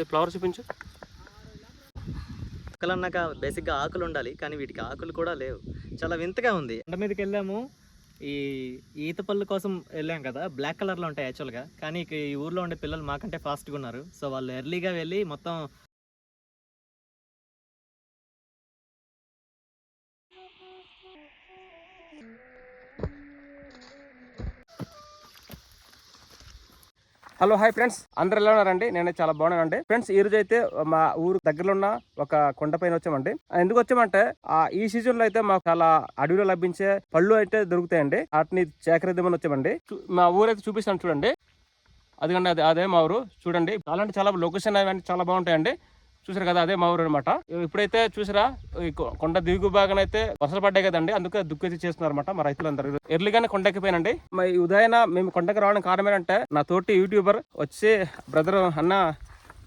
ఏ flower చూపించు. మొక్కలు అన్నాక బేసిక్గా ఆకులు ఉండాలి కానీ వీటికి ఆకులు కూడా లేవు. చాలా వింతగా ఉంది. ఎండ మీదకి వెళ్ళాము ఈ ఈత పళ్ళు కోసం వెళ్ళాం కదా బ్లాక్ కలర్లో ఉంటాయి యాక్చువల్గా కానీ ఇక ఈ ఊర్లో ఉండే పిల్లలు మాకంటే ఫాస్ట్గా ఉన్నారు. సో వాళ్ళు ఎర్లీగా వెళ్ళి మొత్తం హలో హాయ్ ఫ్రెండ్స్. అందరు ఎలా ఉన్నారండి? నేను చాలా బాగున్నానండి. ఫ్రెండ్స్ ఈ రోజు అయితే మా ఊరు దగ్గరలో ఉన్న ఒక కొండ పైన వచ్చామండి. ఎందుకు వచ్చామంటే ఆ ఈ సీజన్లో అయితే మాకు చాలా అడవిలో లభించే పళ్ళు అయితే దొరుకుతాయండి. వాటిని చేకరిద్దామని వచ్చామండి. చూ- మా ఊరు అయితే చూపిస్తాను చూడండి. అదిగండి అదే అదే మా ఊరు. చూడండి. చాలా అంటే చాలా లొకేషన్ అవన్నీ చాలా బాగుంటాయండి. చూసారు కదా అదే మా ఊరు అనమాట ఇప్పుడైతే చూసారా ఈ కొండ దిగు భాగం అయితే వర్షాలు పడ్డాయి కదండి అందుకే దుక్కి చేస్తున్నారు అనమాట మా రైతులందరూ. ఎర్లీగానే కొండెక్కిపోయినండి. మరి ఈ ఉదయాన మేము కొండకి రావడం కారణం ఏంటంటే నా తోటి యూట్యూబర్ వచ్చి బ్రదర్ అన్న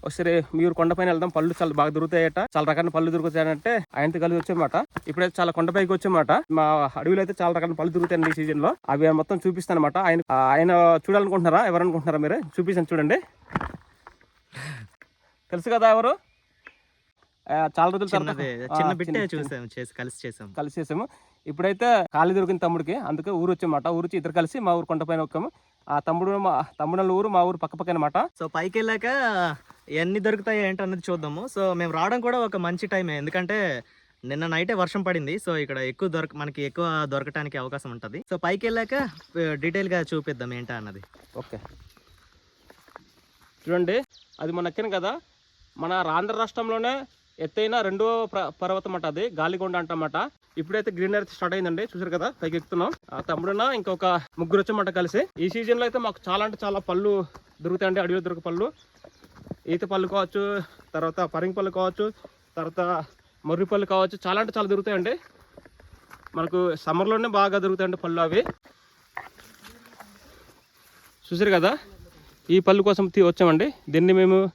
ఒకసారి మీరు కొండపైన వెళ్దాం పళ్ళు చాలా బాగా దొరుకుతాయట. చాలా రకాల పళ్ళు దొరుకుతాయంటే ఆయనతో కలిసి వచ్చామాట ఇప్పుడైతే చాలా కొండపైకి వచ్చామాట మా అడవిలో అయితే చాలా రకాల పళ్ళు దొరుకుతాయండి ఈ సీజన్లో అవి మొత్తం చూపిస్తాను అనమాట ఆయన ఆయన చూడాలనుకుంటున్నారా ఎవరనుకుంటున్నారా మీరు? చూపిస్తాను చూడండి. తెలుసు కదా ఎవరు? చాలా రోజుల తర్వాత చిన్న బిట్టే చూసాము చేసి కలిసి చేసాము. కలిసి చేసాము ఇప్పుడైతే ఖాళీ దొరికింది తమ్ముడికి అందుకే ఊరు వచ్చామాట ఊరు వచ్చి ఇద్దరు కలిసి మా ఊరు కొండపైన వచ్చాము ఆ తమ్ముడు మా తమ్ముడు ఊరు మా ఊరు పక్క పక్కన అనమాట సో పైకి వెళ్ళాక ఎన్ని దొరుకుతాయి ఏంటి అన్నది చూద్దాము. సో మేము రావడం కూడా ఒక మంచి టైమే. ఎందుకంటే నిన్న నైటే వర్షం పడింది. సో ఇక్కడ ఎక్కువ దొరక మనకి ఎక్కువ దొరకటానికి అవకాశం ఉంటుంది. సో పైకి వెళ్ళాక డీటెయిల్గా చూపిద్దాం ఏంటా అన్నది. ఓకే. చూడండి అది మన ఎక్కిన కదా. మన ఆంధ్ర రాష్ట్రంలోనే ఎత్తైన రెండో పర్వతం అంట అది గాలికొండ అంటమాట. ఇప్పుడైతే గ్రీనరీ స్టార్ట్ అయిందండి చూసారు కదా? పైకి ఎక్కుతున్నాం. ఆ తమ్ముడున ఇంకొక ముగ్గురు వచ్చామంట కలిసి. ఈ సీజన్లో అయితే మాకు చాలా అంటే చాలా పళ్ళు దొరుకుతాయండి అడవిలో దొరికే పళ్ళు. ఈత పళ్ళు కావచ్చు తర్వాత పరింగి పళ్ళు కావచ్చు తర్వాత మర్రి పళ్ళు కావచ్చు చాలా అంటే చాలా దొరుకుతాయండి. మనకు సమ్మర్లోనే బాగా దొరుకుతాయండి పళ్ళు అవి. చూసారు కదా? ఈ పళ్ళు కోసం తీ- వచ్చామండి. దీన్ని మేము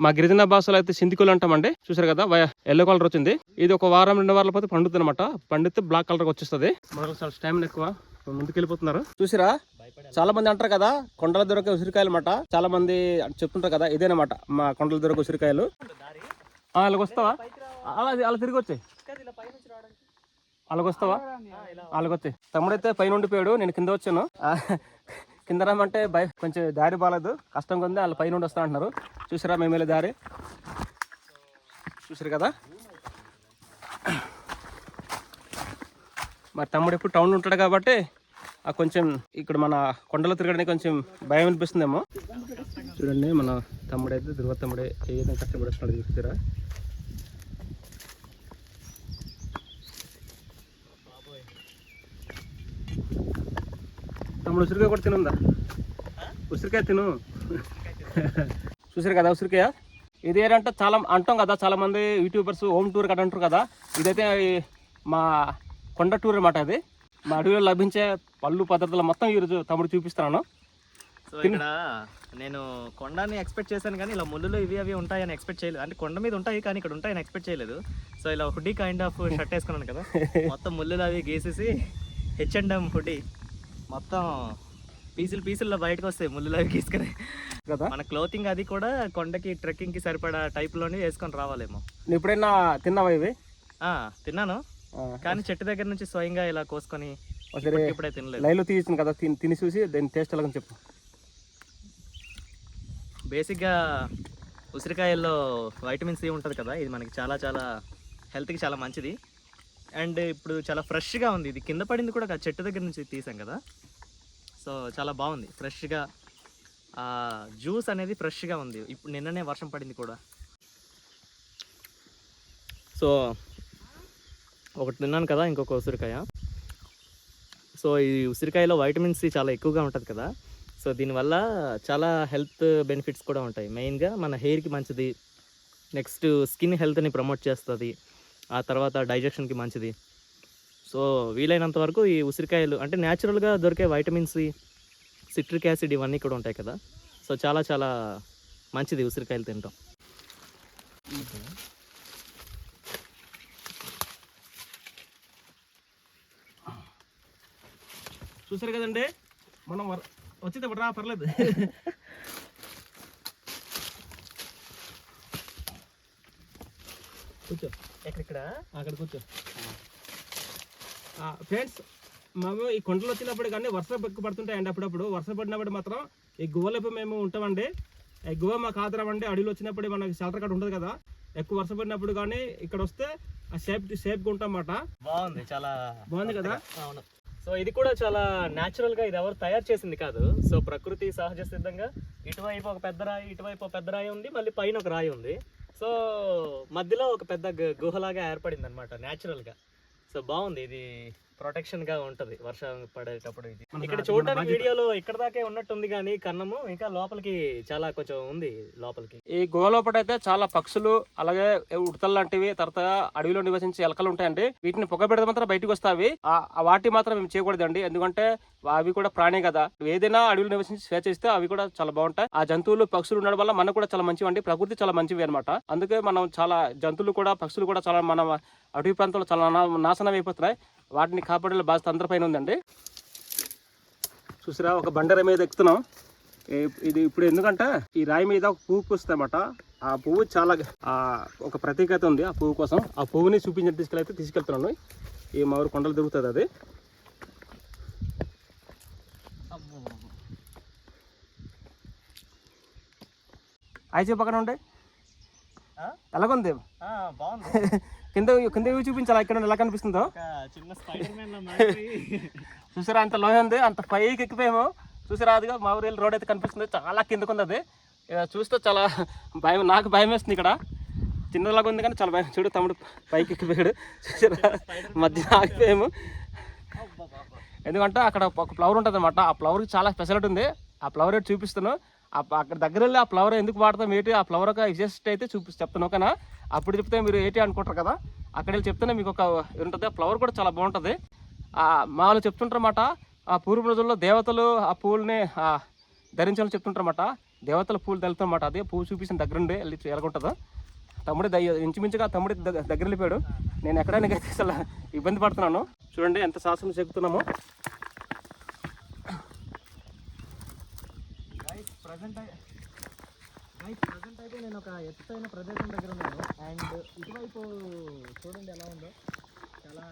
మా గిరిజన భాషలో అయితే సింధికులు అంటామండి. చూసారు కదా ఎల్లో కలర్ వచ్చింది. ఇది ఒక వారం రెండు వారాల పోతే పండుతుంది అనమాట పండితే బ్లాక్ కలర్ వచ్చేస్తుంది. మొదలు చాలా స్టామినా ఎక్కువ. ముందుకెళ్ళిపోతున్నారు. చూసిరా? చాలా మంది అంటారు కదా కొండల దొరకే ఉసిరికాయలు అన్నమాట చాలా మంది చెప్తుంటారు కదా ఇదేనమాట మా కొండల దొరకే ఉసిరికాయలు. ఆ, అలాగ వస్తావా అలా అలా తిరిగి వచ్చాయి. అలాగొస్తావా అలాగొచ్చాయి తమ్ముడైతే పైన ఉండిపోయాడు నేను కింద వచ్చాను. కింద రమ్మంటే భయ కొంచెం దారి బాగాలేదు కష్టంగా ఉంది వాళ్ళు పైన ఉండి వస్తా అంటున్నారు. చూసారా మేము వెళ్ళే దారి? చూసారు కదా? మరి తమ్ముడు ఎప్పుడు టౌన్ ఉంటాడు కాబట్టి ఆ కొంచెం ఇక్కడ మన కొండలో తిరగడానికి కొంచెం భయం అనిపిస్తుందేమో. చూడండి మన తమ్ముడైతే ధృవ తమ్ముడే ఏ విధంగా కష్టపడుతున్నాడు చూస్తారా తమ్ముడు ఉసిరికాయ కూడా తినుందా? ఉసిరికాయ తిను. చూసారు కదా ఉసిరికాయ? ఇది ఏంటంటే చాలా అంటాం కదా చాలా మంది యూట్యూబర్స్ హోమ్ టూర్ కదా అంటారు కదా. ఇదైతే మా కొండ టూర్ అనమాట అది. మా అడవిలో లభించే పళ్ళు పద్ధతులు మొత్తం ఈరోజు తమ్ముడు చూపిస్తున్నాను. సో ఇక్కడ నేను కొండని ఎక్స్పెక్ట్ చేశాను కానీ ఇలా ముళ్ళులు ఇవి అవి ఉంటాయని ఎక్స్పెక్ట్ చేయలేదు. అంటే కొండ మీద ఉంటాయి కానీ ఇక్కడ ఉంటాయని ఎక్స్పెక్ట్ చేయలేదు. సో ఇలా హుడీ కైండ్ ఆఫ్ షర్ట్ వేసుకున్నాను కదా. మొత్తం ముళ్ళులు అవి గీసేసి హెచ్ అండ్ ఎం హుడీ మొత్తం పీసులు పీసుల్లో బయటకు వస్తాయి ముళ్ళులు అవి గీసుకొని. కదా? మన క్లోతింగ్ అది కూడా కొండకి ట్రెక్కింగ్కి సరిపడా టైప్లోనే వేసుకొని రావాలేమో. ఎప్పుడైనా తిన్నావా ఇవి? ఆ తిన్నాను. కానీ చెట్టు దగ్గర నుంచి స్వయంగా ఇలా కోసుకొని ఇప్పుడే తినలేదు. లైవ్లో తీసింది కదా తిని తిని చూసి దాని టేస్ట్ ఎలాగని చెప్పు. బేసిక్గా ఉసిరికాయల్లో వైటమిన్ సి ఉంటుంది కదా ఇది మనకి చాలా చాలా హెల్త్కి చాలా మంచిది. అండ్ ఇప్పుడు చాలా ఫ్రెష్గా ఉంది. ఇది కింద పడింది కూడా చెట్టు దగ్గర నుంచి తీసాం కదా. సో చాలా బాగుంది. ఫ్రెష్గా జ్యూస్ అనేది ఫ్రెష్గా ఉంది. ఇప్పుడు నిన్ననే వర్షం పడింది కూడా. సో ఒకటి తిన్నాను కదా ఇంకొక ఉసిరికాయ. సో ఈ ఉసిరికాయలో వైటమిన్ సి చాలా ఎక్కువగా ఉంటుంది కదా. సో దీనివల్ల చాలా హెల్త్ బెనిఫిట్స్ కూడా ఉంటాయి. మెయిన్గా మన హెయిర్కి మంచిది. నెక్స్ట్ స్కిన్ హెల్త్ని ప్రమోట్ చేస్తుంది. ఆ తర్వాత డైజెషన్కి మంచిది. సో వీలైనంత వరకు ఈ ఉసిరికాయలు అంటే న్యాచురల్గా దొరికే వైటమిన్ సి సిట్రిక్ యాసిడ్ ఇవన్నీ కూడా ఉంటాయి కదా. సో చాలా చాలా మంచిది ఉసిరికాయలు తింటాం చూసారు కదండి? మనం వర్- వచ్చింది రా? పర్లేదు. కూర్చో. ఎక్కడిక్కడ? అక్కడ కూర్చో ఫ్రెండ్స్ మేము ఈ కొండలు వచ్చినప్పుడు కానీ వర్షం ఎక్కువ పడుతుంటాయండి అప్పుడప్పుడు. వర్షం పడినప్పుడు మాత్రం ఈ గువ్వలపు మేము ఉంటామండి. ఈ గువ్వ మాకు ఆధారం అండి. అడవిలో వచ్చినప్పుడు మనకి షెల్టర్ కార్డ్ ఉంటుంది కదా. ఎక్కువ వర్షం పడినప్పుడు కానీ ఇక్కడ వస్తే ఆ సేఫ్ సేఫ్గా ఉంటాం అన్నమాట బాగుంది చాలా బాగుంది కదా? అవును. సో ఇది కూడా చాలా న్యాచురల్గా ఇది ఎవరు తయారు చేసింది కాదు. సో ప్రకృతి సహజ సిద్ధంగా ఇటువైపు ఒక పెద్ద రాయి ఇటువైపు ఒక పెద్ద రాయి ఉంది మళ్ళీ పైన ఒక రాయి ఉంది. సో మధ్యలో ఒక పెద్ద గుహలాగా ఏర్పడింది అనమాట న్యాచురల్గా సో బాగుంది ఇది. ప్రొటెక్షన్గా ఉంటది వర్షం పడేటప్పుడు ఇది. ఇక్కడ చూడడానికి. వీడియోలో ఇక్కడ దాకే ఉన్నట్టుంది కానీ కన్నము ఇంకా లోపలికి చాలా కొంచెం ఉంది లోపలికి. ఈ గుహ లోపల అయితే చాలా పక్షులు అలాగే ఉడతలు లాంటివి తర్వాత అడవిలో నివసించే ఎలకలు ఉంటాయండి. వీటిని పొగ పెడితే మాత్రం బయటకు వస్తావి. ఆ- ఆ వాటి మాత్రం మేము చేయకూడదండి. ఎందుకంటే అవి కూడా ప్రాణి కదా. ఏదైనా అడవిలో నివసించి స్వేచ్ఛ ఇస్తే అవి కూడా చాలా బాగుంటాయి. ఆ జంతువులు పక్షులు ఉండడం వల్ల మనకు కూడా చాలా మంచివి అండి ప్రకృతి చాలా మంచివి అనమాట అందుకే మనం చాలా జంతువులు కూడా పక్షులు కూడా చాలా మన అడవి ప్రాంతంలో చాలా నా- నాశనం అయిపోతున్నాయి. వాటిని కాపాడే బాధ్యత అందరిపైన ఉందండి. చూసిరా ఒక బండర మీద ఎక్కుతున్నాం. ఇది ఇప్పుడు ఎందుకంటే ఈ రాయి మీద ఒక పువ్వు పూస్తుంది అనమాట ఆ పువ్వు చాలా ఆ, ఒక ప్రత్యేకత ఉంది ఆ పువ్వు కోసం. ఆ పువ్వుని చూపించి తీసుకెళ్ళైతే తీసుకెళ్తున్నాను. ఈ మా ఊరు కొండలు తిరుగుతుంది అది. అయితే పక్కన ఉండే? ఎలాగుంది? బాగుంది. కింద కింద వ్యూ చూపించాలా? ఇక్కడ ఎలా కనిపిస్తుందో? చూసారా? అంత లోయ ఉంది అంత పైకి ఎక్కిపోయాము. చూసారా? అదిగా మా ఊరు రోడ్ అయితే కనిపిస్తుంది. చాలా కిందకు ఉంది అది. చూస్తే చాలా భయం నాకు భయం వేస్తుంది ఇక్కడ. చిన్నలాగా ఉంది కానీ చాలా భయం. చూడు తమ్ముడు పైకి ఎక్కిపోయాడు. చూసారా? మధ్య ఆగిపోయాము. ఎందుకంటే అక్కడ ఒక ఫ్లవర్ ఉంటుంది అనమాట ఆ ఫ్లవర్కి చాలా స్పెషాలిటీ ఉంది. ఆ ఫ్లవర్ ఏంటి చూపిస్తాను ఆ ప- అక్కడ దగ్గర వెళ్ళి ఆ ఫ్లవర్ ఎందుకు వాడతాం ఏంటి ఆ ఫ్లవర్ ఒక విశిష్టత అయితే చూపి చెప్తాను ఓకేనా? అప్పుడు చెప్తే మీరు ఏంటి అనుకుంటారు కదా? అక్కడ వెళ్ళి చెప్తేనే మీకు ఒక ఉంటుంది. ఆ ఫ్లవర్ కూడా చాలా బాగుంటుంది. మాలో చెప్తుంటారన్నమాట ఆ పూర్వ రోజుల్లో దేవతలు ఆ పూలని ధరించాలని చెప్తుంటారన్నమాట దేవతల పూలు తెలుతారన్నమాట అదే పువ్వు చూపించిన దగ్గర ఉండి వెళ్ళి ఎలాగుంటుందో. తమ్ముడు దయ్య ఇంచుమించుగా తమ్ముడి దగ్గర దగ్గర వెళ్ళిపోయాడు నేను ఎక్కడానికి అసలు ఇబ్బంది పడుతున్నాను. చూడండి ఎంత శాసనం చెక్కుతున్నామో ప్రజెంట్ ప్రజెంట్ అయితే నేను ఒక ఎత్తైన ప్రదేశం దగ్గర ఉన్నాను. అండ్ ఇటువైపు చూడండి ఎలా ఉందో. చాలా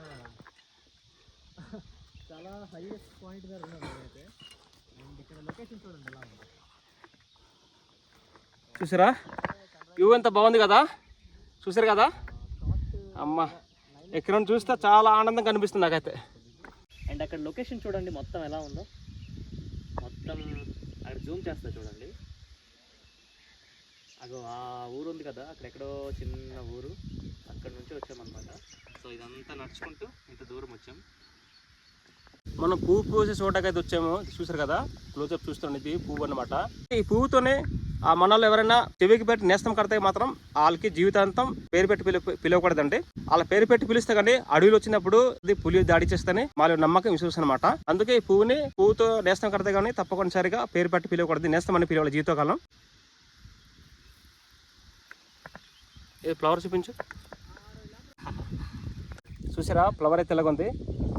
చాలా హైయెస్ట్ పాయింట్ దగ్గర ఉన్నాను నేనైతే. అండ్ ఇక్కడ లొకేషన్ చూడండి ఎలా ఉందో. చూసారా? వ్యూ ఎంత బాగుంది కదా? చూసారు కదా? అమ్మ ఎక్కడ నుండి చూస్తే చాలా ఆనందంగా కనిపిస్తుంది నాకైతే. అండ్ అక్కడ లొకేషన్ చూడండి మొత్తం ఎలా ఉందో. మొత్తం జూమ్ చేస్తా చూడండి. అగో ఆ ఊరు ఉంది కదా అక్కడెక్కడో చిన్న ఊరు. అక్కడ నుంచి వచ్చామన్నమాట. సో ఇదంతా నడుచుకుంటూ ఇంత దూరం వచ్చాం. మనం పువ్వు పూసే చోటకైతే వచ్చాము చూసారు కదా? క్లోజప్ చూస్తున్నాం ఇది పువ్వు అనమాట ఈ పువ్వుతోనే ఆ మనలో ఎవరైనా చెవికి పెట్టి నేస్తం కడితే మాత్రం వాళ్ళకి జీవితాంతం పేరు పెట్టి పిలు పిలవకూడదండి. వాళ్ళ పేరు పెట్టి పిలిస్తే కానీ అడవిలో వచ్చినప్పుడు ఇది పులి దాడి చేస్తేనే వాళ్ళ నమ్మకం విశ్వాసం అనమాట అందుకే ఈ పువ్వుని పువ్వుతో నేస్తం కడితే కానీ తప్పనిసరిగా పేరు పెట్టి పిలవకూడదు. నేస్తం అని పిలవాలి జీవితకాలం. ఇది ఫ్లవర్ చూపించు. చూసారా? ఫ్లవర్ అయితే తెల్లగా ఉంది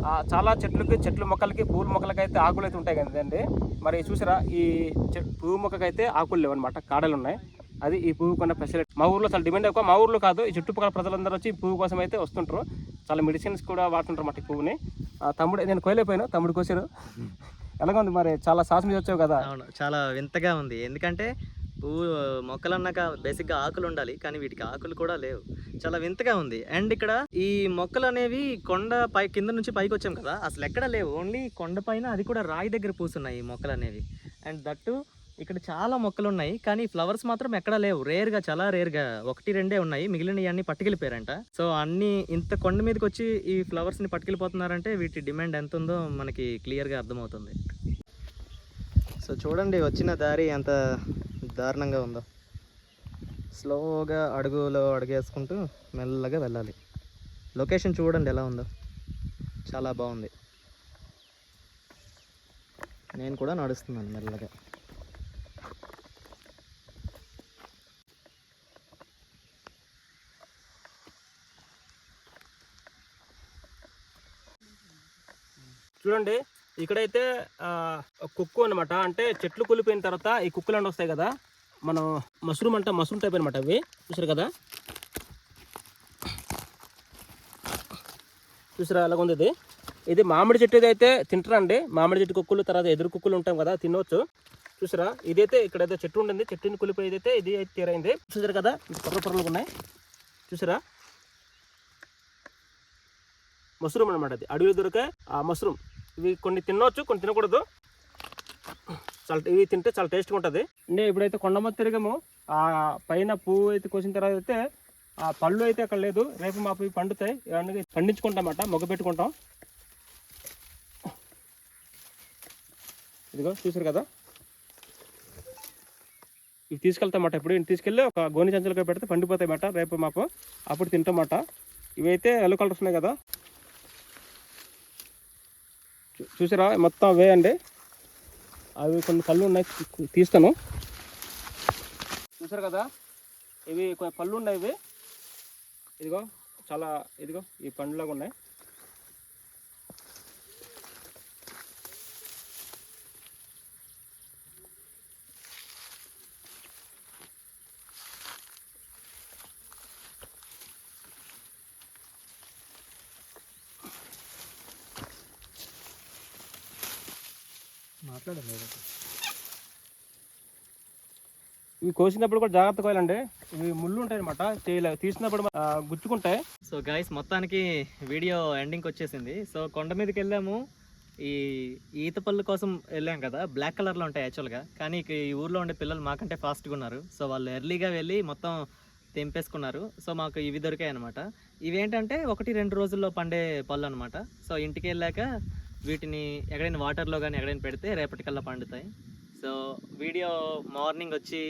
చాలా చెట్లకి చెట్ల మొక్కలకి పూల మొక్కలకి అయితే ఆకులు అయితే ఉంటాయి కదండి మరి చూసారా ఈ చెట్ పువ్వు మొక్కకి అయితే ఆకులు లేవు అనమాట కాడలు ఉన్నాయి. అది ఈ పువ్వు కొన్న ఫెసిలిటీ మా ఊర్లో చాలా డిమాండ్ ఎక్కువ మా ఊర్లో కాదు ఈ చుట్టుపక్కల ప్రజలందరూ వచ్చి పువ్వు కోసం అయితే వస్తుంటారు. చాలా మెడిసిన్స్ కూడా వాడుతుంటారు అన్నమాట ఈ పువ్వుని. ఆ, తమ్ముడు నేను కోయలేకపోయాను తమ్ముడు కోసారు. ఎలాగుంది మరి? చాలా సాహసం వచ్చావు కదా. అవును చాలా వింతగా ఉంది. ఎందుకంటే పువ్వు మొక్కలు అన్నాక బేసిక్గా ఆకులు ఉండాలి కానీ వీటికి ఆకులు కూడా లేవు. చాలా వింతగా ఉంది. అండ్ ఇక్కడ ఈ మొక్కలు అనేవి కొండ పై కింద నుంచి పైకి వచ్చాం కదా అసలు ఎక్కడ లేవు. ఓన్లీ కొండ పైన అది కూడా రాయి దగ్గర పూస్తున్నాయి ఈ మొక్కలు అనేవి అండ్ దట్టు ఇక్కడ చాలా మొక్కలు ఉన్నాయి కానీ ఫ్లవర్స్ మాత్రం ఎక్కడా లేవు. రేర్గా చాలా రేర్గా ఒకటి రెండే ఉన్నాయి. మిగిలిన అన్ని పట్టుకెళ్ళిపోయారంట. సో అన్ని ఇంత కొండ మీదకి వచ్చి ఈ ఫ్లవర్స్ని పట్టుకెళ్ళిపోతున్నారంటే వీటి డిమాండ్ ఎంత ఉందో మనకి క్లియర్గా అర్థమవుతుంది. సో చూడండి వచ్చిన దారి ఎంత దారుణంగా ఉందో. స్లోగా అడుగులో అడుగేసుకుంటూ మెల్లగా వెళ్ళాలి. లొకేషన్ చూడండి ఎలా ఉందో. చాలా బాగుంది. నేను కూడా నడుస్తున్నాను మెల్లగా. చూడండి ఇక్కడైతే కుక్కు అనమాట అంటే చెట్లు కూలిపోయిన తర్వాత ఈ కుక్కులు అండి వస్తాయి కదా. మనం మష్రూమ్ అంటే మష్రూమ్ టైప్ అనమాట అవి. చూసారు కదా? చూసారా? అలాగ ఉంది ఇది. ఇది మామిడి చెట్టు అయితే తింటారండి మామిడి చెట్టు కుక్కలు తర్వాత ఎదురు కుక్కలు ఉంటాం కదా తినవచ్చు చూసారా? ఇదైతే ఇక్కడైతే చెట్టు ఉండింది చెట్టుని కులిపోయి అయితే ఇది అయితే తీరైంది చూసారు కదా? పొర్ర పొరలు ఉన్నాయి. చూసారా? మష్రూమ్ అనమాట అది. అడవిలో దొరికే ఆ మష్రూమ్. ఇవి కొన్ని తినవచ్చు కొన్ని తినకూడదు. చాలా ఇవి తింటే చాలా టేస్ట్గా ఉంటుంది. నేను ఇప్పుడైతే కొండమ్మ తిరిగాము ఆ పైన పువ్వు అయితే కోసిన తర్వాత అయితే ఆ పళ్ళు అయితే అక్కడ లేదు. రేపు మాకు ఇవి పండుతాయి. ఇవన్నీ పండించుకుంటామట మొగ్గ పెట్టుకుంటాం. ఇదిగో చూసారు కదా? ఇవి తీసుకెళ్తామట ఇప్పుడు ఇవి తీసుకెళ్ళి ఒక గోని చంచలుగా పెడితే పండిపోతాయన్నమాట రేపు మాకు అప్పుడు తింటామట ఇవైతే ఎల్లో కలర్స్ ఉన్నాయి కదా. చూ- చూసారా? మొత్తం అవే అండి. అవి కొన్ని పళ్ళు ఉన్నాయి తీస్తాను. చూసారు కదా? ఇవి కొన్ని పళ్ళు ఉన్నాయి ఇవి. ఇదిగో చాలా ఇదిగో ఈ పండులాగా ఉన్నాయి. మాట్లాడండి ఇవి కోసినప్పుడు కూడా జాగ్రత్త కోయాలండి. ఇవి ముళ్ళు ఉంటాయి అనమాట చేయలే తీసినప్పుడు గుచ్చుకుంటాయి. సో గైస్ మొత్తానికి వీడియో ఎండింగ్కి వచ్చేసింది. సో కొండ మీదకి వెళ్ళాము. ఈ ఈత పళ్ళు కోసం వెళ్ళాం కదా. బ్లాక్ కలర్లో ఉంటాయి యాక్చువల్గా కానీ ఇక ఈ ఊర్లో ఉండే పిల్లలు మాకంటే ఫాస్ట్గా ఉన్నారు. సో వాళ్ళు ఎర్లీగా వెళ్ళి మొత్తం తెంపేసుకున్నారు. సో మాకు ఇవి దొరికాయి అనమాట ఇవి ఏంటంటే ఒకటి రెండు రోజుల్లో పండే పళ్ళు అనమాట సో ఇంటికి వెళ్ళాక వీటిని ఎక్కడైనా వాటర్లో కానీ ఎక్కడైనా పెడితే రేపటికల్లా పండుతాయి. సో వీడియో మార్నింగ్ వచ్చి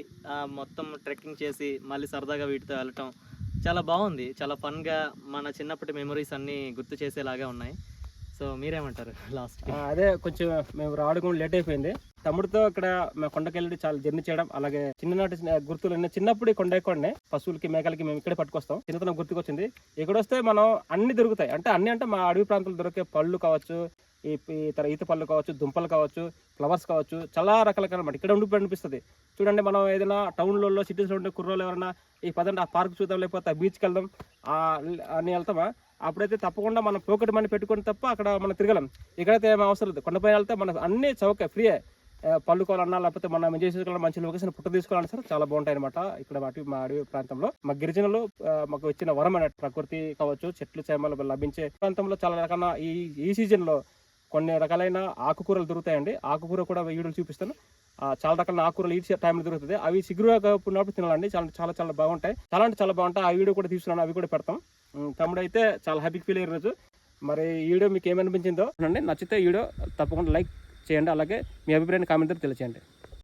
మొత్తం ట్రెక్కింగ్ చేసి మళ్ళీ సరదాగా వీటితో వెళ్ళటం చాలా బాగుంది. చాలా ఫన్గా మన చిన్నప్పటి మెమరీస్ అన్నీ గుర్తు చేసేలాగా ఉన్నాయి. సో మీరేమంటారు లాస్ట్ అదే కొంచెం మేము రావడం లేట్ అయిపోయింది. తమ్ముడితో ఇక్కడ మేము కొండకెళ్ళి చాలా జర్నీ చేయడం అలాగే చిన్ననాటి గుర్తులు ఉన్నాయి. చిన్నప్పుడు కొండ ఎక్కండి పశువులకి మేకలకి మేము ఇక్కడే పట్టుకొస్తాం. చిన్నతనం గుర్తుకొచ్చింది. ఇక్కడ వస్తే మనం అన్ని దొరుకుతాయి. అంటే అన్ని అంటే మా అడవి ప్రాంతంలో దొరికే పళ్ళు కావచ్చు ఈ ఈత పళ్ళు కావచ్చు దుంపలు కావచ్చు ఫ్లవర్స్ కావచ్చు చాలా రకాల ఇక్కడ ఉండి అనిపిస్తుంది. చూడండి మనం ఏదైనా టౌన్లలో సిటీస్లో ఉండే కుర్రోలు ఎవరైనా ఈ పదండి ఆ పార్క్ చూద్దాం లేకపోతే ఆ బీచ్కి వెళ్దాం అని వెళ్తామా? అప్పుడైతే తప్పకుండా మనం పోకెట్ మనీ పెట్టుకొని తప్ప అక్కడ మనం తిరగలం. ఇక్కడైతే ఏం అవసరం లేదు. కొండపైన వెళ్తే మనకు అన్ని చౌక ఫ్రీయే. ఆ, పళ్ళు కోవాలన్నా లేకపోతే మనం ఎంజాయ్ చేసుకోవాలన్నా మంచి లొకేషన్ పుట్ట తీసుకోవాలన్నా సరే చాలా బాగుంటాయి అనమాట ఇక్కడ వాటి మా అడవి ప్రాంతంలో. మా గిరిజనులు మాకు వచ్చిన వరం అనే ప్రకృతి కావచ్చు చెట్లు చేమలు లభించే ప్రాంతంలో చాలా రకాల ఈ ఈ సీజన్లో కొన్ని రకాలైన ఆకుకూరలు దొరుకుతాయండి. ఆకుకూర కూడా వీడియోలు చూపిస్తాను. ఆ, చాలా రకాల ఆకుకూరలు ఈ టైంలో దొరుకుతుంది. అవి సిగురుగా ఉన్నప్పుడు తినాలండి. చాలా చాలా చాలా బాగుంటాయి. చాలా అంటే చాలా బాగుంటాయి. ఆ వీడియో కూడా తీసుకున్నాను అవి కూడా పెడతాం. తమ్ముడు అయితే చాలా హ్యాపీ ఫీల్ అయ్యారు రోజు మరి ఈ వీడియో మీకు ఏమనిపించిందో నచ్చితే వీడియో తప్పకుండా లైక్ చేయండి. అలాగే మీ అభిప్రాయాన్ని కామెంట్ తెలియచేయండి.